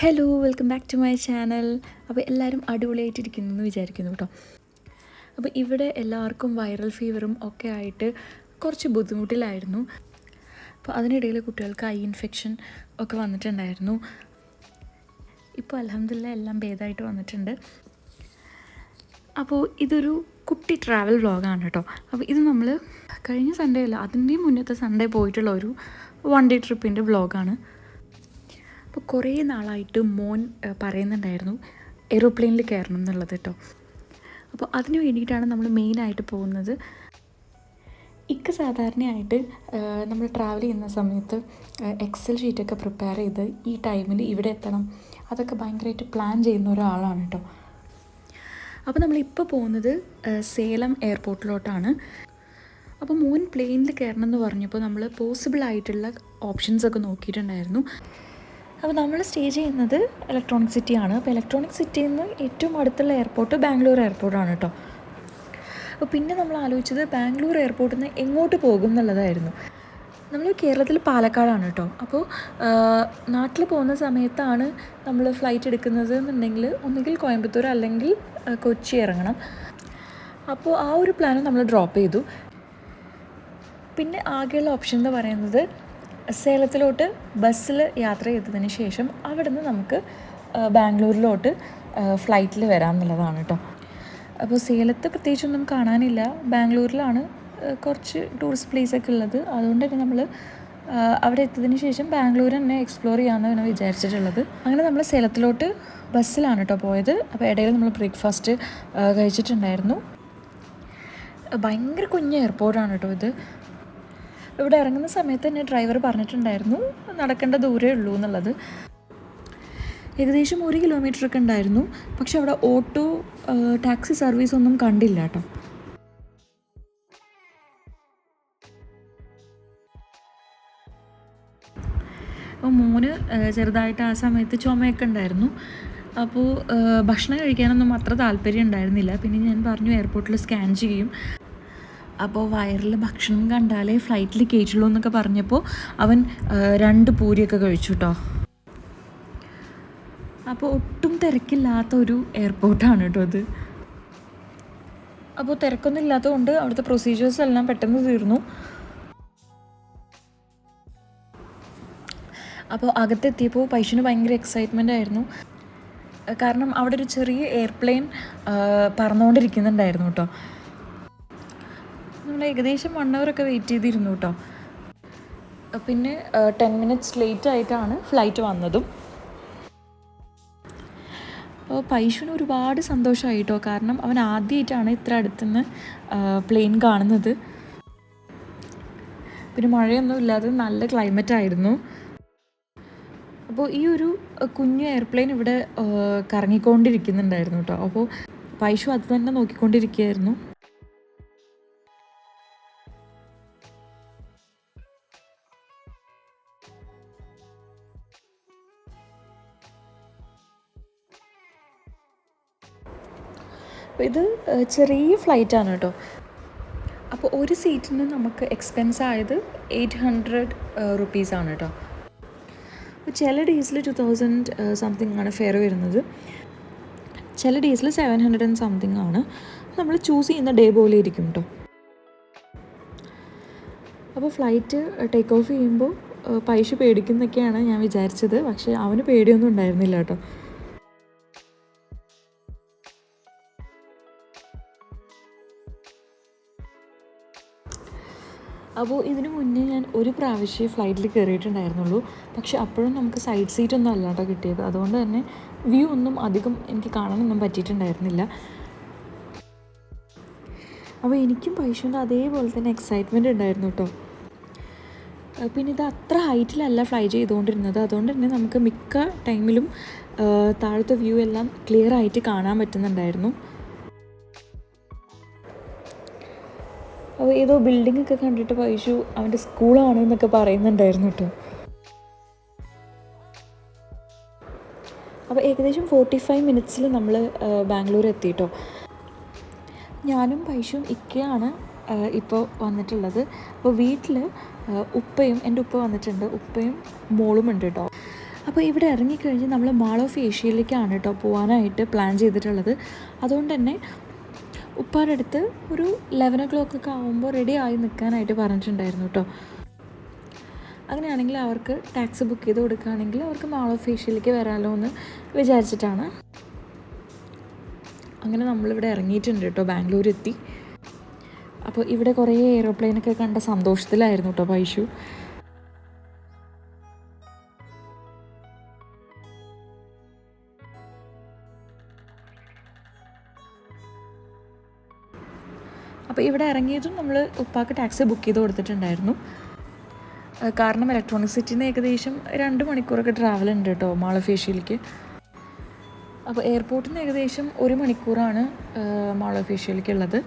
Hello welcome back to my channel അപ്പോൾ എല്ലാവരും അടിപൊളിയായിട്ടിരിക്കുന്നു എന്ന് വിചാരിക്കുന്നു കേട്ടോ. അപ്പോൾ ഇവിടെ എല്ലാവർക്കും വൈറൽ ഫീവറും ഒക്കെ ആയിട്ട് കുറച്ച് ബുദ്ധിമുട്ടിലായിരുന്നു. അപ്പോൾ അതിനിടയിൽ കുട്ടികൾക്ക് ഐ ഇൻഫെക്ഷൻ ഒക്കെ വന്നിട്ടുണ്ടായിരുന്നു. ഇപ്പോൾ അലഹമില്ല എല്ലാം ഭേദമായിട്ട് വന്നിട്ടുണ്ട്. അപ്പോൾ ഇതൊരു കുട്ടി ട്രാവൽ വ്ളോഗാണ് കേട്ടോ. അപ്പോൾ ഇത് നമ്മൾ കഴിഞ്ഞ സൺഡേ അല്ല അതിന്റെയും മുന്നത്തെ സൺഡേ പോയിട്ടുള്ള ഒരു വൺ ഡേ ട്രിപ്പിന്റെ വ്ളോഗാണ് അപ്പോൾ കുറേ നാളായിട്ട് മോൻ പറയുന്നുണ്ടായിരുന്നു എയ്റോപ്ലെയിനിൽ കയറണം എന്നുള്ളത് കേട്ടോ അപ്പോൾ അതിന് വേണ്ടിയിട്ടാണ് നമ്മൾ മെയിനായിട്ട് പോകുന്നത്. ഇക്ക സാധാരണയായിട്ട് നമ്മൾ ട്രാവൽ ചെയ്യുന്ന സമയത്ത് എക്സൽ ഷീറ്റൊക്കെ പ്രിപ്പയർ ചെയ്ത് ഈ ടൈമിൽ ഇവിടെ എത്തണം. അതൊക്കെ ഭയങ്കരമായിട്ട് പ്ലാൻ ചെയ്യുന്ന ഒരാളാണ് കേട്ടോ അപ്പോൾ നമ്മളിപ്പോൾ പോകുന്നത് സേലം എയർപോർട്ടിലോട്ടാണ്. അപ്പോൾ മോൻ പ്ലെയിനിൽ കയറണം എന്ന് പറഞ്ഞപ്പോൾ നമ്മൾ പോസിബിൾ ആയിട്ടുള്ള ഓപ്ഷൻസ് ഒക്കെ നോക്കിയിട്ടുണ്ടായിരുന്നു. അപ്പോൾ നമ്മൾ സ്റ്റേ ചെയ്യുന്നത് ഇലക്ട്രോണിക് സിറ്റിയാണ് അപ്പോൾ ഇലക്ട്രോണിക് സിറ്റിയിൽ നിന്ന് ഏറ്റവും അടുത്തുള്ള എയർപോർട്ട് ബാംഗ്ലൂർ എയർപോർട്ടാണ് കേട്ടോ. അപ്പോൾ പിന്നെ നമ്മൾ ആലോചിച്ചത് ബാംഗ്ലൂർ എയർപോർട്ടിൽ നിന്ന് എങ്ങോട്ട് പോകും എന്നുള്ളതായിരുന്നു. നമ്മൾ കേരളത്തിൽ പാലക്കാടാണ് കേട്ടോ. അപ്പോൾ നാട്ടിൽ പോകുന്ന സമയത്താണ് നമ്മൾ ഫ്ലൈറ്റ് എടുക്കുന്നത് എന്നുണ്ടെങ്കിൽ ഒന്നുകിൽ കോയമ്പത്തൂർ അല്ലെങ്കിൽ കൊച്ചി ഇറങ്ങണം. അപ്പോൾ ആ ഒരു പ്ലാനും നമ്മൾ ഡ്രോപ്പ് ചെയ്തു. പിന്നെ ആകെയുള്ള ഓപ്ഷൻ എന്ന് പറയുന്നത് സേലത്തിലോട്ട് ബസ്സിൽ യാത്ര ചെയ്തതിന് ശേഷം അവിടുന്ന് നമുക്ക് ബാംഗ്ലൂരിലോട്ട് ഫ്ലൈറ്റിൽ വരാം എന്നുള്ളതാണ് കേട്ടോ അപ്പോൾ സേലത്ത് പ്രത്യേകിച്ചൊന്നും കാണാനില്ല. ബാംഗ്ലൂരിലാണ് കുറച്ച് ടൂറിസ്റ്റ് പ്ലേസൊക്കെ ഉള്ളത്. അതുകൊണ്ട് തന്നെ നമ്മൾ അവിടെ എത്തിയതിന് ശേഷം ബാംഗ്ലൂർ തന്നെ എക്സ്പ്ലോർ ചെയ്യാമെന്നാണ് വിചാരിച്ചിട്ടുള്ളത്. അങ്ങനെ നമ്മൾ സേലത്തിലോട്ട് ബസ്സിലാണ് കേട്ടോ പോയത്. അപ്പോൾ ഇടയിൽ നമ്മൾ ബ്രേക്ക്ഫാസ്റ്റ് കഴിച്ചിട്ടുണ്ടായിരുന്നു. ഭയങ്കര കുഞ്ഞ് എയർപോർട്ടാണ് കേട്ടോ ഇത്. ഇവിടെ ഇറങ്ങുന്ന സമയത്ത് തന്നെ ഡ്രൈവർ പറഞ്ഞിട്ടുണ്ടായിരുന്നു നടക്കേണ്ട ദൂരേ ഉള്ളൂ എന്നുള്ളത്. ഏകദേശം ഒരു കിലോമീറ്റർ ഒക്കെ ഉണ്ടായിരുന്നു. പക്ഷെ അവിടെ ഓട്ടോ ടാക്സി സർവീസ് ഒന്നും കണ്ടില്ല കേട്ടോ. അപ്പോൾ മോന് ചെറുതായിട്ട് ആ സമയത്ത് ചുമയൊക്കെ ഉണ്ടായിരുന്നു. അപ്പോൾ ഭക്ഷണം കഴിക്കാനൊന്നും അത്ര താല്പര്യം ഉണ്ടായിരുന്നില്ല. പിന്നെ ഞാൻ പറഞ്ഞു എയർപോർട്ടിൽ സ്കാൻ ചെയ്യും. അപ്പോൾ വയറിൽ ഭക്ഷണം കണ്ടാലേ ഫ്ലൈറ്റിൽ കയറ്റുള്ളൂ എന്നൊക്കെ പറഞ്ഞപ്പോൾ അവൻ രണ്ട് പൂരിയൊക്കെ കഴിച്ചു കേട്ടോ അപ്പോൾ ഒട്ടും തിരക്കില്ലാത്ത ഒരു എയർപോർട്ടാണ് കേട്ടോ അത്. അപ്പോൾ തിരക്കൊന്നും ഇല്ലാത്തതുകൊണ്ട് അവിടുത്തെ പ്രൊസീജിയേഴ്സ് എല്ലാം പെട്ടെന്ന് തീർന്നു. അപ്പോൾ അകത്തെത്തിയപ്പോൾ പൈഷന് ഭയങ്കര എക്സൈറ്റ്മെന്റ് ആയിരുന്നു. കാരണം അവിടെ ഒരു ചെറിയ എയർപ്ലെയിൻ പറന്നുകൊണ്ടിരിക്കുന്നുണ്ടായിരുന്നു കേട്ടോ നമ്മൾ ഏകദേശം വൺ ഒക്കെ വെയിറ്റ് ചെയ്തിരുന്നു കേട്ടോ പിന്നെ ടെൻ മിനിറ്റ്സ് ലേറ്റ് ആയിട്ടാണ് ഫ്ലൈറ്റ് വന്നതും. അപ്പോൾ പൈഷുവിന് ഒരുപാട് സന്തോഷമായി കേട്ടോ കാരണം അവൻ ആദ്യമായിട്ടാണ് ഇത്ര അടുത്തുനിന്ന് പ്ലെയിൻ കാണുന്നത്. പിന്നെ മഴയൊന്നും ഇല്ലാതെ നല്ല ക്ലൈമറ്റ് ആയിരുന്നു. അപ്പോൾ ഈ ഒരു കുഞ്ഞു എയർപ്ലെയിൻ ഇവിടെ കറങ്ങിക്കൊണ്ടിരിക്കുന്നുണ്ടായിരുന്നു കേട്ടോ അപ്പോൾ പൈഷു അത് തന്നെ നോക്കിക്കൊണ്ടിരിക്കുകയായിരുന്നു. ഇത് ചെറിയ ഫ്ലൈറ്റാണ് കേട്ടോ അപ്പോൾ ഒരു സീറ്റിന് നമുക്ക് എക്സ്പെൻസ് ആയത് എയ്റ്റ് ഹൺഡ്രഡ് റുപ്പീസാണ് കേട്ടോ അപ്പോൾ ചില ഡേയ്സിൽ ടു തൗസൻഡ് സംതിങ് ആണ് ഫെയർ വരുന്നത്. ചില ഡേയ്സിൽ സെവൻ ഹൺഡ്രഡ് ആൻഡ് സംതിങ് ആണ്. നമ്മൾ ചൂസ് ചെയ്യുന്ന ഡേ പോലെ ഇരിക്കും കേട്ടോ അപ്പോൾ ഫ്ലൈറ്റ് ടേക്ക് ഓഫ് ചെയ്യുമ്പോൾ പൈസ പേടിക്കുന്നൊക്കെയാണ് ഞാൻ വിചാരിച്ചത്. പക്ഷേ അവന് പേടിയൊന്നും ഉണ്ടായിരുന്നില്ല കേട്ടോ അപ്പോൾ ഇതിന് മുന്നേ ഞാൻ ഒരു പ്രാവശ്യം ഫ്ലൈറ്റിൽ കയറിയിട്ടുണ്ടായിരുന്നുള്ളൂ. പക്ഷെ അപ്പോഴും നമുക്ക് സൈഡ് സീറ്റ് ഒന്നും അല്ലാട്ടോ കിട്ടിയത്. അതുകൊണ്ട് തന്നെ വ്യൂ ഒന്നും അധികം എനിക്ക് കാണാനൊന്നും പറ്റിയിട്ടുണ്ടായിരുന്നില്ല. അപ്പോൾ എനിക്കും പൈസന്റെ അതേപോലെ തന്നെ എക്സൈറ്റ്മെന്റ് ഉണ്ടായിരുന്നു കേട്ടോ. പിന്നെ ഇത് അത്ര ഹൈറ്റിലല്ല ഫ്ലൈ ചെയ്തുകൊണ്ടിരുന്നത്. അതുകൊണ്ട് തന്നെ നമുക്ക് മിക്ക ടൈമിലും താഴത്തെ വ്യൂ എല്ലാം ക്ലിയർ ആയിട്ട് കാണാൻ പറ്റുന്നുണ്ടായിരുന്നു. അപ്പോൾ ഏതോ ബിൽഡിംഗ് ഒക്കെ കണ്ടിട്ട് പൈശു അവന്റെ സ്കൂളാണ് എന്നൊക്കെ പറയുന്നുണ്ടായിരുന്നു കേട്ടോ. അപ്പോൾ ഏകദേശം ഫോർട്ടി ഫൈവ് മിനിറ്റ്സിൽ നമ്മൾ ബാംഗ്ലൂർ എത്തി കേട്ടോ ഞാനും പൈഷും ഇക്കയാണ് ഇപ്പോൾ വന്നിട്ടുള്ളത്. അപ്പോൾ വീട്ടിൽ ഉപ്പയും എന്റെ ഉപ്പ വന്നിട്ടുണ്ട്. ഉപ്പയും മോളും ഉണ്ട് കേട്ടോ അപ്പോൾ ഇവിടെ ഇറങ്ങിക്കഴിഞ്ഞ് നമ്മൾ മാൾ ഓഫ് ഏഷ്യയിലേക്കാണ് കേട്ടോ പോകാനായിട്ട് പ്ലാൻ ചെയ്തിട്ടുള്ളത്. അതുകൊണ്ട് തന്നെ ഉപ്പാരുടെ അടുത്ത് ഒരു ലെവൻ ഒ ക്ലോക്ക് ഒക്കെ ആകുമ്പോൾ റെഡി ആയി നിൽക്കാനായിട്ട് പറഞ്ഞിട്ടുണ്ടായിരുന്നു കേട്ടോ അങ്ങനെയാണെങ്കിൽ അവർക്ക് ടാക്സി ബുക്ക് ചെയ്ത് കൊടുക്കുകയാണെങ്കിൽ അവർക്ക് മാൾ ഓഫ് വരാമല്ലോ എന്ന് വിചാരിച്ചിട്ടാണ്. അങ്ങനെ നമ്മളിവിടെ ഇറങ്ങിയിട്ടുണ്ട് കേട്ടോ ബാംഗ്ലൂർ എത്തി അപ്പോൾ ഇവിടെ കുറേ എയ്റോപ്ലെയിനൊക്കെ കണ്ട സന്തോഷത്തിലായിരുന്നു കേട്ടോ പൈഷു. അപ്പോൾ ഇവിടെ ഇറങ്ങിയതും നമ്മൾ ഉപ്പാക്ക് ടാക്സി ബുക്ക് ചെയ്ത് കൊടുത്തിട്ടുണ്ടായിരുന്നു. കാരണം ഇലക്ട്രോണിക് സിറ്റിന്ന് ഏകദേശം രണ്ട് മണിക്കൂറൊക്കെ ട്രാവൽ ഉണ്ട് കേട്ടോ മാളഫേഷ്യയിലേക്ക് അപ്പോൾ എയർപോർട്ടിൽ നിന്ന് ഏകദേശം ഒരു മണിക്കൂറാണ് മാളഫേഷ്യയിലേക്ക് ഉള്ളത്.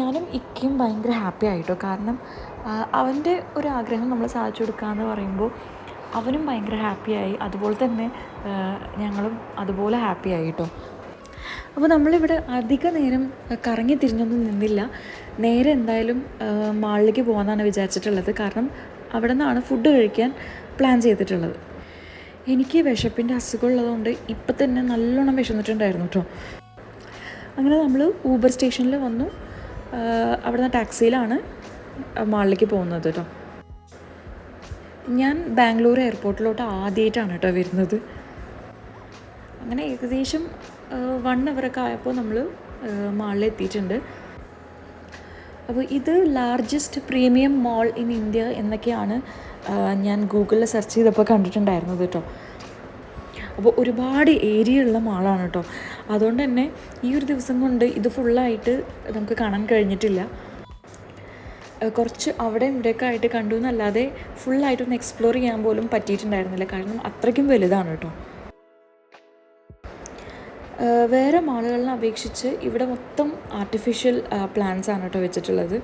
ഞാനും ഇക്കയും ഭയങ്കര ഹാപ്പി ആയിട്ടോ. കാരണം അവന്റെ ഒരു ആഗ്രഹം നമ്മൾ സാധിച്ചു കൊടുക്കാന്ന് പറയുമ്പോൾ അവനും ഭയങ്കര ഹാപ്പിയായി അതുപോലെ തന്നെ ഞങ്ങളും അതുപോലെ ഹാപ്പി ആയി കേട്ടോ അപ്പോൾ നമ്മളിവിടെ അധിക നേരം കറങ്ങി തിരിഞ്ഞൊന്നും നിന്നില്ല. നേരെ എന്തായാലും മാളിലേക്ക് പോകാമെന്നാണ് വിചാരിച്ചിട്ടുള്ളത്. കാരണം അവിടെ നിന്നാണ് ഫുഡ് കഴിക്കാൻ പ്ലാൻ ചെയ്തിട്ടുള്ളത്. എനിക്ക് വിശപ്പിന്റെ അസുഖം ഉള്ളതുകൊണ്ട് ഇപ്പം തന്നെ നല്ലോണം വിശന്നിട്ടുണ്ടായിരുന്നു കേട്ടോ അങ്ങനെ നമ്മൾ ഊബർ സ്റ്റേഷനിൽ വന്നു. അവിടുന്ന് ടാക്സിയിലാണ് മാളിലേക്ക് പോകുന്നത് കേട്ടോ ഞാൻ ബാംഗ്ലൂർ എയർപോർട്ടിലോട്ട് ആദ്യമായിട്ടാണ് കേട്ടോ വരുന്നത്. അങ്ങനെ ഏകദേശം വൺ അവറൊക്കെ ആയപ്പോൾ നമ്മൾ മാളിൽ എത്തിയിട്ടുണ്ട്. അപ്പോൾ ഇത് largest premium mall in India എന്നൊക്കെയാണ് ഞാൻ ഗൂഗിളിൽ സെർച്ച് ചെയ്തപ്പോൾ കണ്ടിട്ടുണ്ടായിരുന്നത് കേട്ടോ അപ്പോൾ ഒരുപാട് ഏരിയ ഉള്ള മാളാണ് കേട്ടോ അതുകൊണ്ട് തന്നെ ഈ ഒരു ദിവസം കൊണ്ട് ഇത് ഫുള്ളായിട്ട് നമുക്ക് കാണാൻ കഴിഞ്ഞിട്ടില്ല. കുറച്ച് അവിടെ ഇവിടെയൊക്കെ ആയിട്ട് കണ്ടു എന്നല്ലാതെ ഫുള്ളായിട്ടൊന്ന് എക്സ്പ്ലോർ ചെയ്യാൻ പോലും പറ്റിയിട്ടുണ്ടായിരുന്നില്ല. കാരണം അത്രയ്ക്കും വലുതാണ് കേട്ടോ വേറെ മാളുകളിനെ അപേക്ഷിച്ച് ഇവിടെ മൊത്തം ആർട്ടിഫിഷ്യൽ പ്ലാന്റ്സ് ആണ് കേട്ടോ വെച്ചിട്ടുള്ളത്.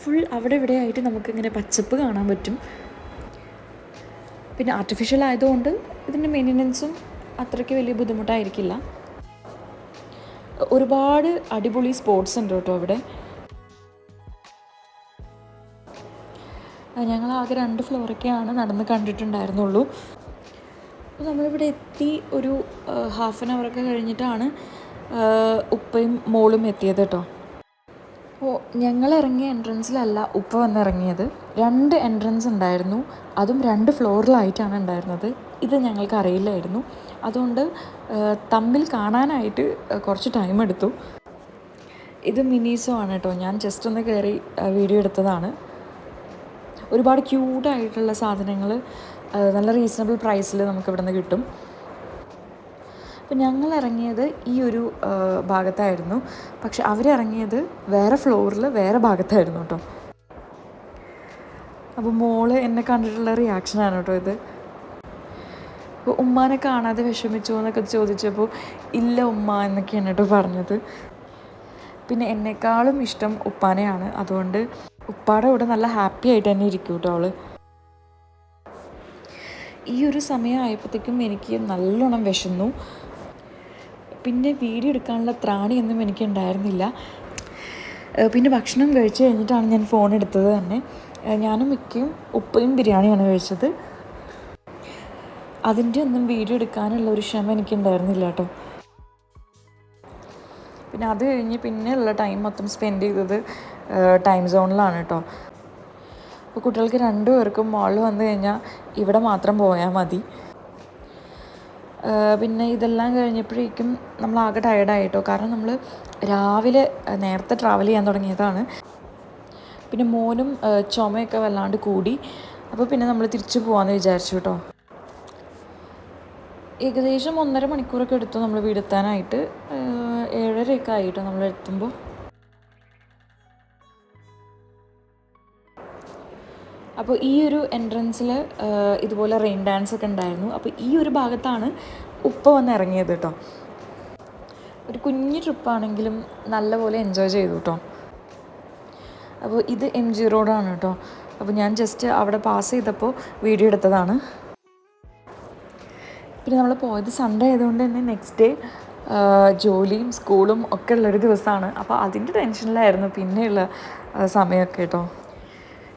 ഫുൾ അവിടെ ഇവിടെ ആയിട്ട് നമുക്കിങ്ങനെ പച്ചപ്പ് കാണാൻ പറ്റും. പിന്നെ ആർട്ടിഫിഷ്യൽ ആയതുകൊണ്ട് ഇതിന്റെ മെയിന്റനൻസും അത്രയ്ക്ക് വലിയ ബുദ്ധിമുട്ടായിരിക്കില്ല. ഒരുപാട് അടിപൊളി സ്പോർട്സ് ഉണ്ട് കേട്ടോ അവിടെ. ഞങ്ങൾ ആകെ രണ്ട് ഫ്ലോറൊക്കെയാണ് നടന്ന് കണ്ടിട്ടുണ്ടായിരുന്നുള്ളൂ. അപ്പോൾ നമ്മളിവിടെ എത്തി ഒരു ഹാഫ് ആൻ അവറൊക്കെ കഴിഞ്ഞിട്ടാണ് ഉപ്പയും മോളും എത്തിയത് കേട്ടോ. ഓ ഞങ്ങൾ ഇറങ്ങിയ എൻട്രൻസിലല്ല ഉപ്പ വന്നിറങ്ങിയത് രണ്ട് എൻട്രൻസ് ഉണ്ടായിരുന്നു. അതും രണ്ട് ഫ്ലോറിലായിട്ടാണ് ഉണ്ടായിരുന്നത്. ഇത് ഞങ്ങൾക്ക് അറിയില്ലായിരുന്നു. അതുകൊണ്ട് തമ്മിൽ കാണാനായിട്ട് കുറച്ച് ടൈം എടുത്തു. ഇത് മിനീസോ ആണ് കേട്ടോ. ഞാൻ ജസ്റ്റ് ഒന്ന് കയറി വീഡിയോ എടുത്തതാണ്. ഒരുപാട് ക്യൂട്ടായിട്ടുള്ള സാധനങ്ങൾ നല്ല റീസണബിൾ പ്രൈസിൽ നമുക്ക് ഇവിടുന്ന് കിട്ടും. അപ്പം ഞങ്ങൾ ഇറങ്ങിയത് ഈ ഒരു ഭാഗത്തായിരുന്നു. പക്ഷെ അവരിറങ്ങിയത് വേറെ ഫ്ലോറിൽ വേറെ ഭാഗത്തായിരുന്നു കേട്ടോ. അപ്പോൾ മോൾ എന്നെ കണ്ടിട്ടുള്ള റിയാക്ഷനാണ് കേട്ടോ ഇത്. അപ്പോൾ ഉമ്മാനെ കാണാതെ വിഷമിച്ചു എന്നൊക്കെ ചോദിച്ചപ്പോൾ ഇല്ല ഉമ്മ എന്നൊക്കെയാണ് കേട്ടോ പറഞ്ഞത്. പിന്നെ എന്നെക്കാളും ഇഷ്ടം ഉപ്പാനെയാണ്. അതുകൊണ്ട് ഉപ്പാടെ ഇവിടെ നല്ല ഹാപ്പി ആയിട്ട് തന്നെ ഇരിക്കും കേട്ടോ അവൾ. ഈ ഒരു സമയം ആയപ്പോഴത്തേക്കും എനിക്ക് നല്ലോണം വിശന്നു. പിന്നെ വീഡിയോ എടുക്കാനുള്ള ത്രാണിയൊന്നും എനിക്ക് ഉണ്ടായിരുന്നില്ല. പിന്നെ ഭക്ഷണം കഴിച്ച് കഴിഞ്ഞിട്ടാണ് ഞാൻ ഫോൺ എടുത്തത് തന്നെ. ഞാനും മിക്കയും ഉപ്പയും ബിരിയാണിയാണ് കഴിച്ചത്. അതിന്റെ ഒന്നും വീഡിയോ എടുക്കാനുള്ള ഒരു ക്ഷമ എനിക്ക് ഉണ്ടായിരുന്നില്ല കേട്ടോ പിന്നെ അത് കഴിഞ്ഞ് പിന്നെയുള്ള ടൈം മൊത്തം സ്പെൻഡ് ചെയ്തത് ടൈം സോണിലാണ് കേട്ടോ അപ്പോൾ കുട്ടികൾക്ക് രണ്ടുപേർക്കും മോളിൽ വന്നു കഴിഞ്ഞാൽ ഇവിടെ മാത്രം പോയാൽ മതി. പിന്നെ ഇതെല്ലാം കഴിഞ്ഞപ്പോഴേക്കും നമ്മൾ ആകെ ടയർഡായിട്ടോ കാരണം നമ്മൾ രാവിലെ നേരത്തെ ട്രാവൽ ചെയ്യാൻ തുടങ്ങിയതാണ്. പിന്നെ മോനും ചുമയൊക്കെ വല്ലാണ്ട് കൂടി. അപ്പോൾ പിന്നെ നമ്മൾ തിരിച്ചു പോകാമെന്ന് വിചാരിച്ചു കേട്ടോ ഏകദേശം ഒന്നര മണിക്കൂറൊക്കെ എടുത്തു നമ്മൾ വീടെത്താനായിട്ട് ഏഴരയൊക്കെ ആയിട്ടോ നമ്മൾ എത്തുമ്പോൾ? അപ്പോൾ ഈ ഒരു എൻട്രൻസിൽ ഇതുപോലെ റെയിൻ ഡാൻസ് ഒക്കെ ഉണ്ടായിരുന്നു. അപ്പോൾ ഈ ഒരു ഭാഗത്താണ് ഉപ്പ വന്ന് ഇറങ്ങിയത് കേട്ടോ. ഒരു കുഞ്ഞു ട്രിപ്പാണെങ്കിലും നല്ലപോലെ എൻജോയ് ചെയ്തു കേട്ടോ. അപ്പോൾ ഇത് എം ജി റോഡാണ് കേട്ടോ. അപ്പോൾ ഞാൻ ജസ്റ്റ് അവിടെ പാസ് ചെയ്തപ്പോൾ വീഡിയോ എടുത്തതാണ്. പിന്നെ നമ്മൾ പോയത് സൺഡേ ആയതുകൊണ്ട് തന്നെ നെക്സ്റ്റ് ഡേ ജോലിയും സ്കൂളും ഒക്കെ ഉള്ളൊരു ദിവസമാണ്. അപ്പോൾ അതിന്റെ ടെൻഷനിലായിരുന്നു പിന്നെയുള്ള സമയമൊക്കെ കേട്ടോ.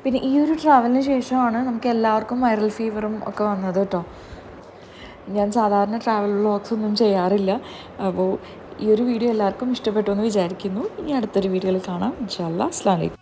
പിന്നെ ഈ ഒരു ട്രാവലിന് ശേഷമാണ് നമുക്ക് എല്ലാവർക്കും വൈറൽ ഫീവറും ഒക്കെ വന്നത് കേട്ടോ. ഞാൻ സാധാരണ ട്രാവൽ വ്ളോഗ്സ് ഒന്നും ചെയ്യാറില്ല. അപ്പോൾ ഈ ഒരു വീഡിയോ എല്ലാവർക്കും ഇഷ്ടപ്പെട്ടു എന്ന് വിചാരിക്കുന്നു. ഇനി അടുത്തൊരു വീഡിയോയിൽ കാണാം. ഇൻഷാല്ലാ അസ്ലാം വലൈക്കും